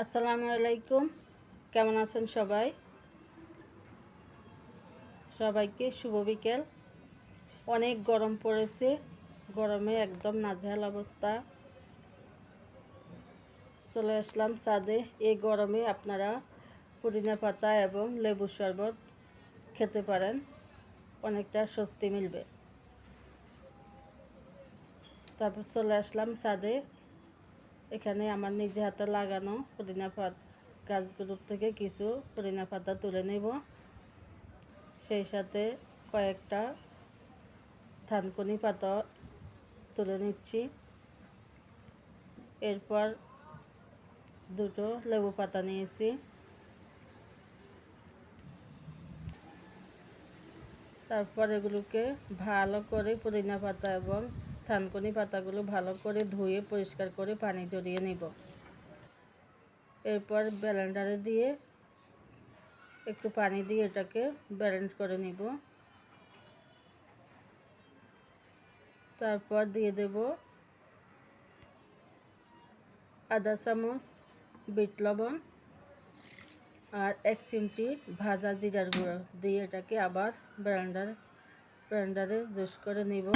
আসসালামু আলাইকুম। কেমন আছেন সবাই? সবাইকে শুভ বিকেল। অনেক গরম পড়েছে। গরমে একদম নাজেহাল অবস্থা। চলে আসলাম ছাদে। এই গরমে আপনারা পুদিনা পাতা এবং লেবু শরবত খেতে পারেন। অনেকটা স্বস্তি মিলবে। তারপর চলে আসলাম ছাদে। এখানে আমার নিজে হাতে লাগানো পুদিনা পাত গাছগুলোর থেকে কিছু পুদিনা পাতা তুলে নেব। সেই সাথে কয়েকটা থানকুনি পাতা তুলে নিচ্ছি। এরপর দুটো লেবু পাতা নিয়েছি। তারপর এগুলোকে ভালো করে পুদিনা পাতা এবং থানকুনি পাতাগুলো ভালো করে ধুয়ে পরিষ্কার করে পানি জড়িয়ে নেব। এরপর ব্যালেন্ডারে দিয়ে একটু পানি দিয়ে এটাকে ব্যালেন্ড করে নিব। তারপর দিয়ে দেব আদা চামচ, বিট লবণ আর এক চিমটি ভাজা জিরার গুঁড়ো দিয়ে এটাকে আবার ব্যালেন্ডার ব্যালেন্ডারে জুস করে নিব।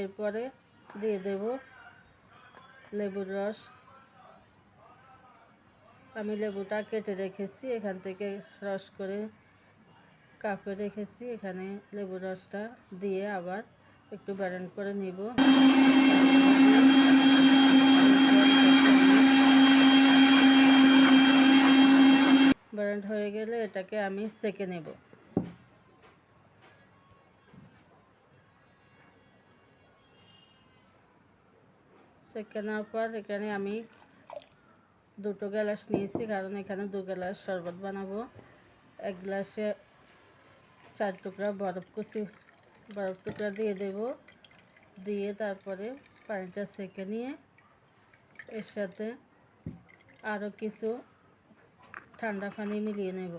এরপরে দিয়ে দেব লেবুর রস। আমি লেবুটা কেটে রেখেছি, এখান থেকে রস করে কাপে রেখেছি। এখানে লেবুর রসটা দিয়ে আবার একটু ব্যারেন্ড করে নিব। ব্যারেন্ড হয়ে গেলে এটাকে আমি সেকে নেব। সেকে নেওয়ার পর এখানে আমি দুটো গ্লাস নিয়েছি, কারণ এখানে দু গ্লাস শরবত বানাবো। এক গ্লাসে চার টুকরা বরফ কুচি, বরফ টুকরা দিয়ে দেব। দিয়ে তারপরে পানিটা সেকে নিয়ে এর সাথে আরও কিছু ঠান্ডা পানি মিলিয়ে নেব।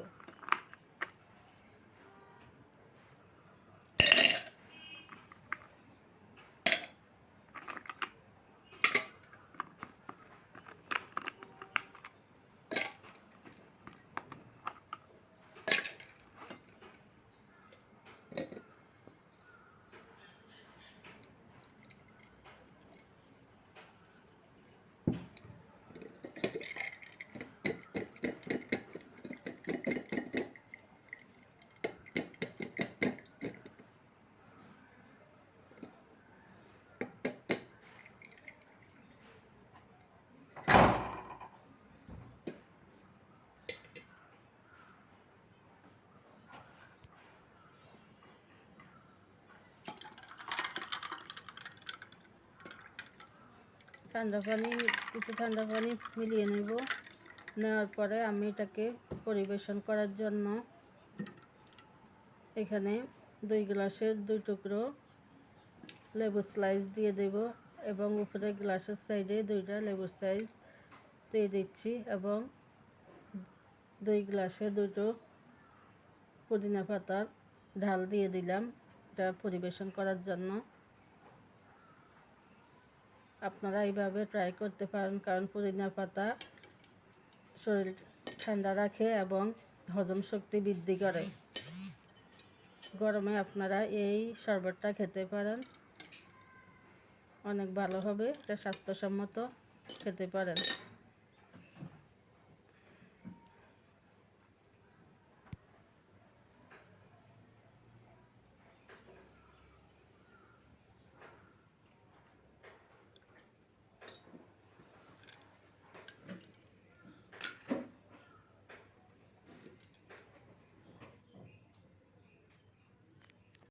ঠান্ডা পানি কিছু ঠান্ডা পানি মিলিয়ে নেব। নেওয়ার পরে আমি এটাকে পরিবেশন করার জন্য এখানে দুই গ্লাসের দুই টুকরো লেবু স্লাইস দিয়ে দেব এবং উপরে গ্লাসের সাইডে দুইটা লেবুর সাইজ দিয়ে দিচ্ছি এবং দুই গ্লাসে দুটো পুদিনা পাতার ঢাল দিয়ে দিলাম এটা পরিবেশন করার জন্য। আপনারা এইভাবে ট্রাই করতে পারেন। কারণ পুদিনা পাতা শরীর ঠান্ডা রাখে এবং হজম শক্তি বৃদ্ধি করে। গরমে আপনারা এই শরবতটা খেতে পারেন। অনেক ভালো হবে, এটা স্বাস্থ্যসম্মত খেতে পারেন।